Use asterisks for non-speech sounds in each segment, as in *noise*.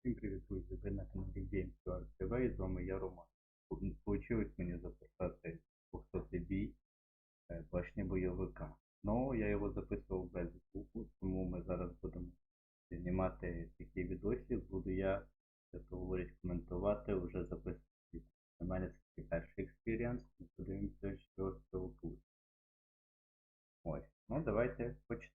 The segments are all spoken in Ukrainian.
Всім привіт, друзі! Ви на каналі GameStar TV з вами я Роман. Получилось мені записати 200 бій е, башні бойовика. Ну, я його записував без звуку, тому ми зараз будемо знімати такі відосі. Буду я, як говорять, коментувати, вже записувати. Для мене це такий перший експіріанс. Ми подивимося, що з цього буде. Ось. Ну, давайте почнемо.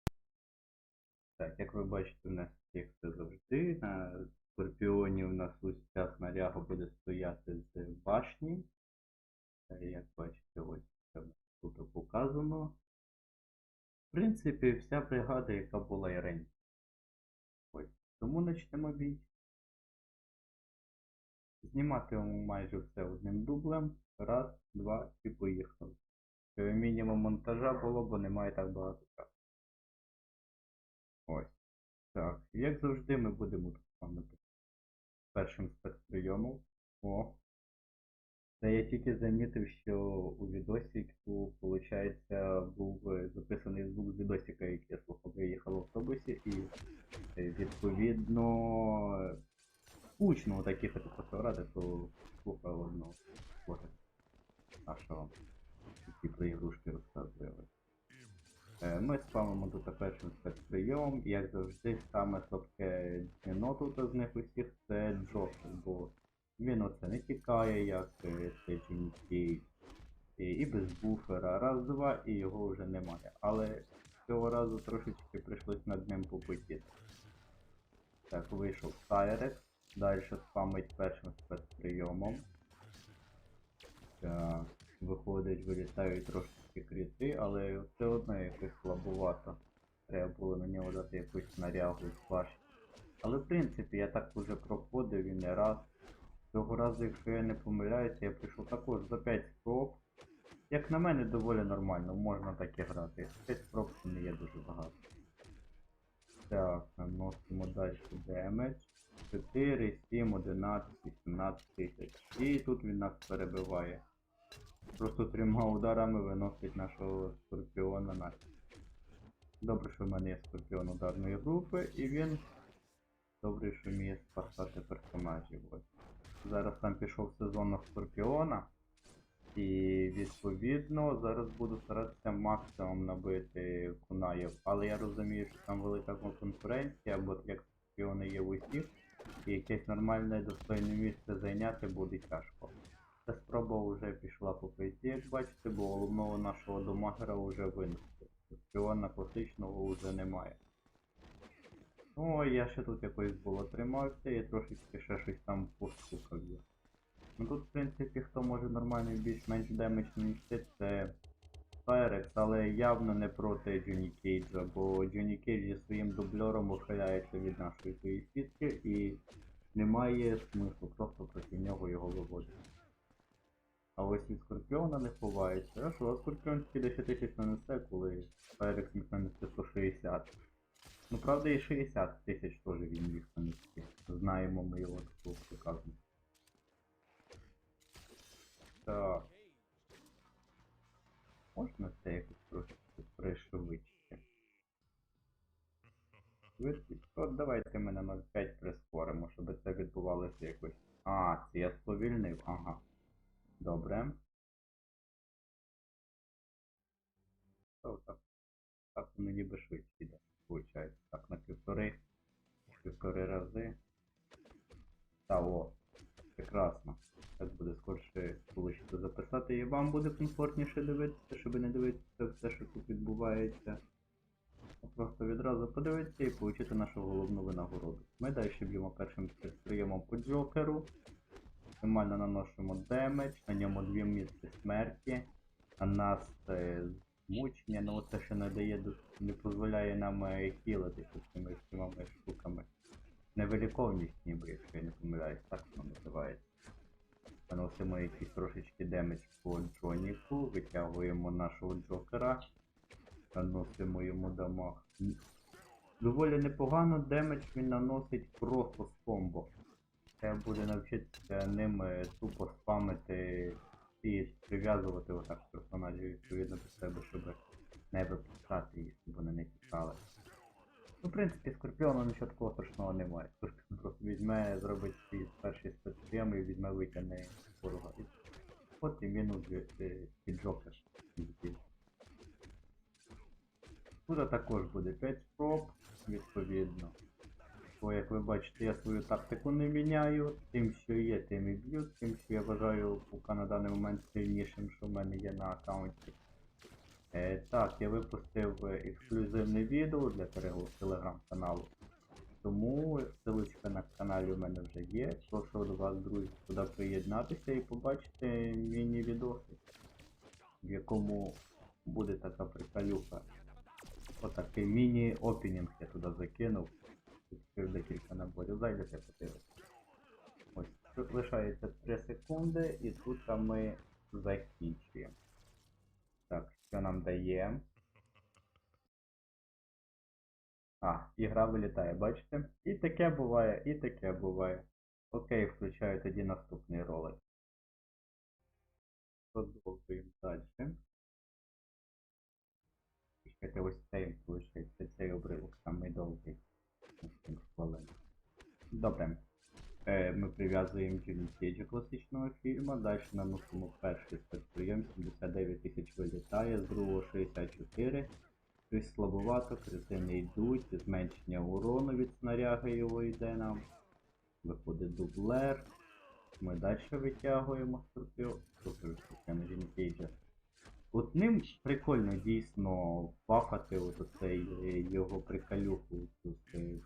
Так, як ви бачите, у нас це завжди. На скорпіоні у нас ось ця снаряга буде стояти з башні. Е, Як бачите, ось це тут показано. В принципі, вся бригада, яка була і раніше. Ось. Тому почнемо бій. Зніматимемо майже все одним дублем. Раз, два і поїхали. Щоб мінімум монтажа було, бо немає так багато часу. Ось. Так, як завжди, ми будемо тут пам'ятати першим спецприйомом. О. Та я тільки замітив, що у відосіку, виходить, був е, записаний звук з відосика, який я слухав, я в автобусі, і е, відповідно скучно у таких по то слухав одного слухав нашого, які про ігрушки розказували. Е, Ми спамимо тут першим спецприйомом, і як завжди, саме слабке дзвіно тут з них усіх це Джокер, бо він оце не тікає, як е, це і, і без буфера. Раз-два і його вже немає. Але цього разу трошечки прийшлось над ним попотіти. Так, вийшов Сайрекс, далі спамить першим спецприйомом. Так, виходить, вилітають трошки кріти, але все одно якось слабовато. Треба було на нього дати якусь снарягу з. Але в принципі я так уже проходив і не раз. Цього разу, якщо я не помиляюся, я прийшов також за 5 спроб. Як на мене, доволі нормально, можна так і грати. 5 спроб це не є дуже багато. Так, наносимо далі демедж. 4, 7, 11, 18 тисяч. І тут він нас перебиває. Просто трьома ударами виносить нашого скорпіона на. Добре, що в мене є скорпіон ударної групи, і він добре, що вміє спасати персонажів. Зараз там пішов сезон на скорпіона. І відповідно зараз буду старатися максимум набити кунаїв. Але я розумію, що там велика конкуренція, бо як скорпіони є в усіх, і якесь нормальне достойне місце зайняти буде тяжко. Ця спроба вже пішла по пейті, як бачите, бо головного нашого домагера вже винесли. Скорпіона класичного вже немає. Ну, я ще тут якось було тримався і трошечки ще щось там постукав є. Ну тут, в принципі, хто може нормально більш-менш демедж нанести, це Файрекс, але явно не проти Джоні Кейджа, бо Джоні Кейдж зі своїм дублером ухиляється від нашої цієї сітки і немає смислу просто проти нього його виводити. А ось від Скорпіона не ховається. Що, Скорпіон тільки 10 тисяч нанесе, коли Файрекс міг нанести 160. Ну правда і 60 тисяч теж він міг нанести. Знаємо ми його такого приказу. Так. Можна це якось трошки пришвидшити? Швидкість. От давайте ми на 0,5 прискоримо, щоб це відбувалося якось. А, це я сповільнив, ага. Добре. Так. Так воно ніби швидше йде, виходить. Так, на півтори. Півтори рази. Та о, прекрасно. Так буде скорше вийшло записати і вам буде комфортніше дивитися, щоб не дивитися все, що тут відбувається. Просто відразу подивитися і отримати нашу головну винагороду. Ми далі б'ємо першим прийомом по Джокеру. Максимально наносимо демедж, на ньому дві місці смерті. На нас е, змучення, ну це ще не дає, не дозволяє нам е, хілитися цими всіма штуками. Невиліковність ніби, якщо я не помиляюсь, так воно називається. Наносимо якийсь трошечки демедж по Джоніку, витягуємо нашого Джокера, наносимо йому дамаг. Доволі непогано демедж він наносить просто з комбо. Треба буде навчитися ним е, тупо спамити і прив'язувати отак персонажів відповідно до себе, щоб не випускати їх, щоб вони не тікали. Ну, в принципі, скорпіону нічого такого страшного немає. Скорпіон просто візьме, зробить свій перший спецприйом і візьме витягне ворога. І Потім він уже е. Тут також буде 5 спроб, відповідно. Бо, як ви бачите, я свою тактику не міняю. Тим, що є, тим і б'ю, тим, що я вважаю поки на даний момент сильнішим, що в мене є на аккаунті. Е, так, я випустив е, ексклюзивне відео для перегляду телеграм-каналу. Тому ссылочка на каналі у мене вже є. Прошу до вас, друзі, туди приєднатися і побачити міні-відоси, в якому буде така приколюха. Отакий міні-опінінг я туди закинув. Відкрив декілька наборів. Зайдете подивитися. Ось, тут лишається 3 секунди і тут ми закінчуємо. Так, що нам дає? А, ігра вилітає, бачите? І таке буває, і таке буває. Окей, включаю тоді наступний ролик. Продовжуємо далі. Чекайте, ось цей лишиться, цей Добре. Е, ми прив'язуємо Джиммі Кейджа класичного фільму. Далі наносимо перший спецприйом, 79 тисяч вилітає, з другого 64. Щось слабовато, крити не йдуть, зменшення урону від снаряги його йде нам. Виходить дублер. Ми далі витягуємо Кейджа. От ним прикольно дійсно бахати от оцей е, його приколюху з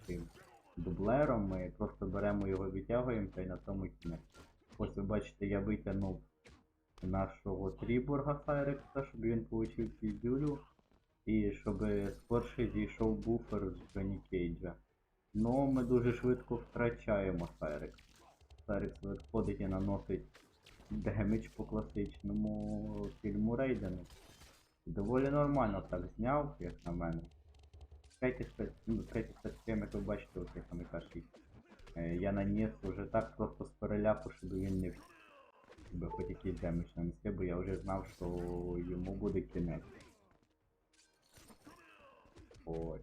цим дублером. Ми просто беремо його, відтягуємо та й на тому кінець. Ось ви бачите, я витягнув нашого Тріборга Сайрекса, щоб він отримав піздюлю. І щоб скорше зійшов буфер з Джоні Кейджа. Ну, ми дуже швидко втрачаємо Сайрекс. Сайрекс виходить і наносить демедж по класичному фільму Рейдену. Доволі нормально так зняв, як на мене. Третій спец... ну, як ви бачите, оцей самий перший. Е, я наніс уже так просто з переляку, щоб він не втік. Хоч якийсь демедж нанести, бо я вже знав, що йому буде кінець. Ось.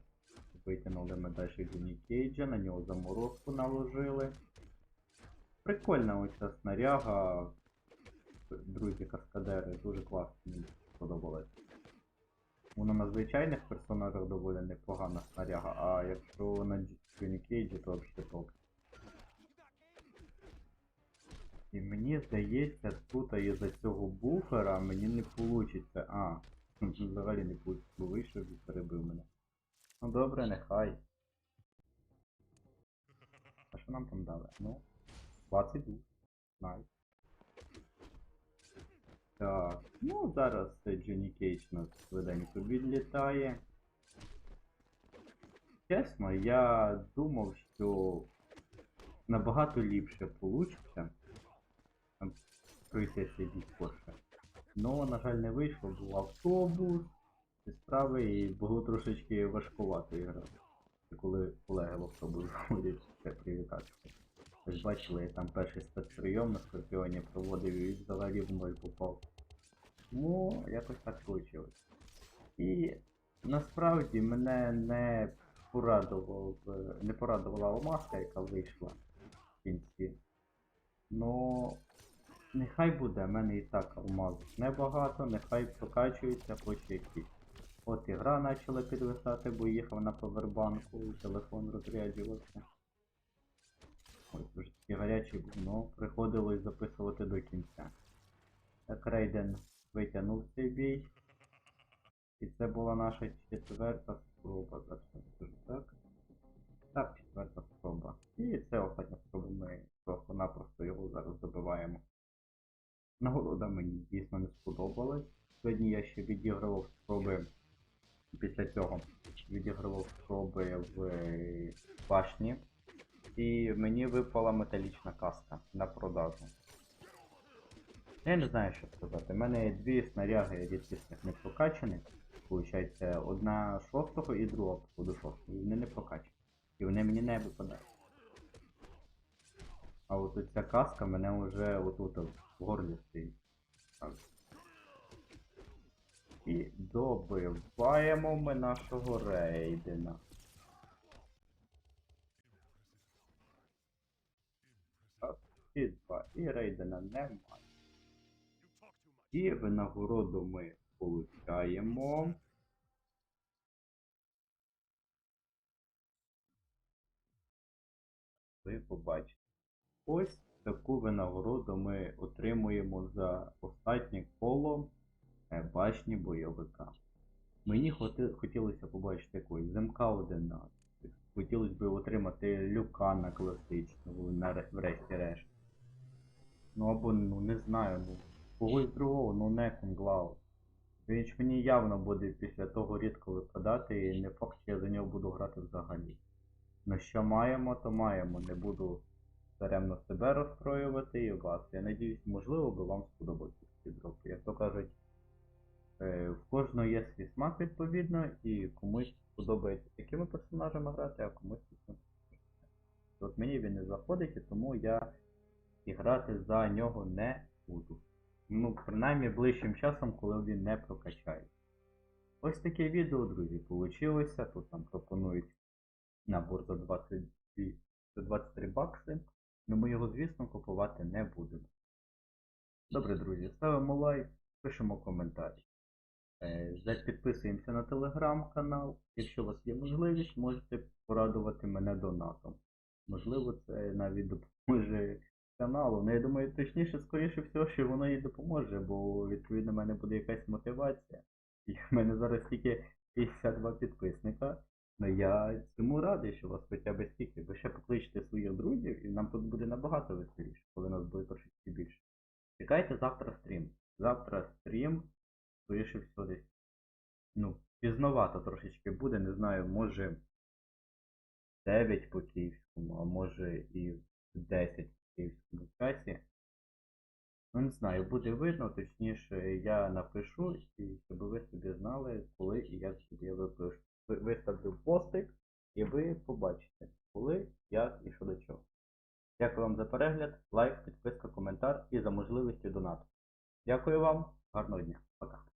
Витягнули ми далі Джині Кейджа, на нього заморозку наложили. Прикольна оця снаряга. Друзі каскадери, дуже класно, мені сподобалось. Воно на звичайних персонажах доволі непогана снаряга, а якщо на Кейджі, то взагалі топ. І мені здається, тут із-за цього буфера мені не получиться. А, взагалі не бо вийшов і перебив мене. Ну добре, нехай. А що нам там дали? Ну, 20 душ. Найс. Так, ну зараз це Джонні Кейдж нас швиденько відлітає. Чесно, я думав, що набагато ліпше. Там пройти сидіть Порше. Но, на жаль, не вийшло, був автобус, ці справи і було трошечки важкувато грати. Коли колеги в автобус *laughs* заходять, це привітатися. Бачили, я там перший спецприйом на Скорпіоні проводив і взагалі в ноль попав. Ну, якось так вийшло. І насправді мене не порадував, не порадувала маска, яка вийшла в кінці. Ну, нехай буде, в мене і так алмазів небагато, нехай прокачується хоч якісь. От і гра почала підвисати, бо їхав на повербанку, телефон розряджувався. Гарячий був, ну приходилось записувати до кінця. Так Рейден витягнув цей бій. І це була наша четверта спроба. Зараз скажу так. Так, четверта спроба. І це остання спроба. Ми просто-напросто його зараз добиваємо. Нагорода мені дійсно не сподобалась. Сьогодні я ще відігрував спроби після цього. Відігрував спроби в башні. І мені випала металічна каска на продажу. Я не знаю, що сказати. У мене дві снаряги рідкісних не прокачаних. Получається, одна шостого і друга походу шостого. І вони не прокачані. І вони мені не випадають. А от ця каска мене вже отут в горлі стоїть. І добиваємо ми нашого рейдена. Ці два. І рейдена немає. І винагороду ми получаємо. Ви побачите. Ось таку винагороду ми отримуємо за останнє коло е, башні бойовика. Мені хотілося побачити якогось замка 11. Хотілося б отримати класичного на врешті-решт. Ну або ну не знаю, ну когось другого, ну не Конглау. Він ж мені явно буде після того рідко випадати, і не факт, що я за нього буду грати взагалі. Ну що маємо, то маємо. Не буду даремно себе розстроювати і вас. Я надіюсь, можливо, би вам сподобався ці дропи. Як то кажуть, е, в кожного є свій смак відповідно, і комусь подобається такими персонажами грати, а комусь. От мені він не заходить, і тому я і грати за нього не буду. Ну, принаймні ближчим часом, коли він не прокачає. Ось таке відео, друзі, получилося. Тут нам пропонують набор за 22, за 23 бакси. Ну ми його, звісно, купувати не будемо. Добре, друзі, ставимо лайк, пишемо коментарі. Е, Підписуємося на телеграм-канал. Якщо у вас є можливість, можете порадувати мене донатом. Можливо, це навіть допоможе каналу. Ну, я думаю, точніше, скоріше всього, що воно їй допоможе, бо відповідно в мене буде якась мотивація. І в мене зараз тільки 52 підписника. Ну я цьому радий, що у вас хоча б стільки. Ви ще покличте своїх друзів, і нам тут буде набагато веселіше, коли нас буде трошечки більше. Чекайте завтра стрім. Завтра стрім, скоріше всього десь. Ну, пізновато трошечки буде, не знаю, може 9 по київському, а може і 10 часі. Ну, не знаю, буде видно, точніше, я напишу, щоб ви собі знали, коли і як я випишу. Виставлю постик, і ви побачите, коли, як і що до чого. Дякую вам за перегляд, лайк, підписка, коментар і за можливості донату. Дякую вам, гарного дня, пока.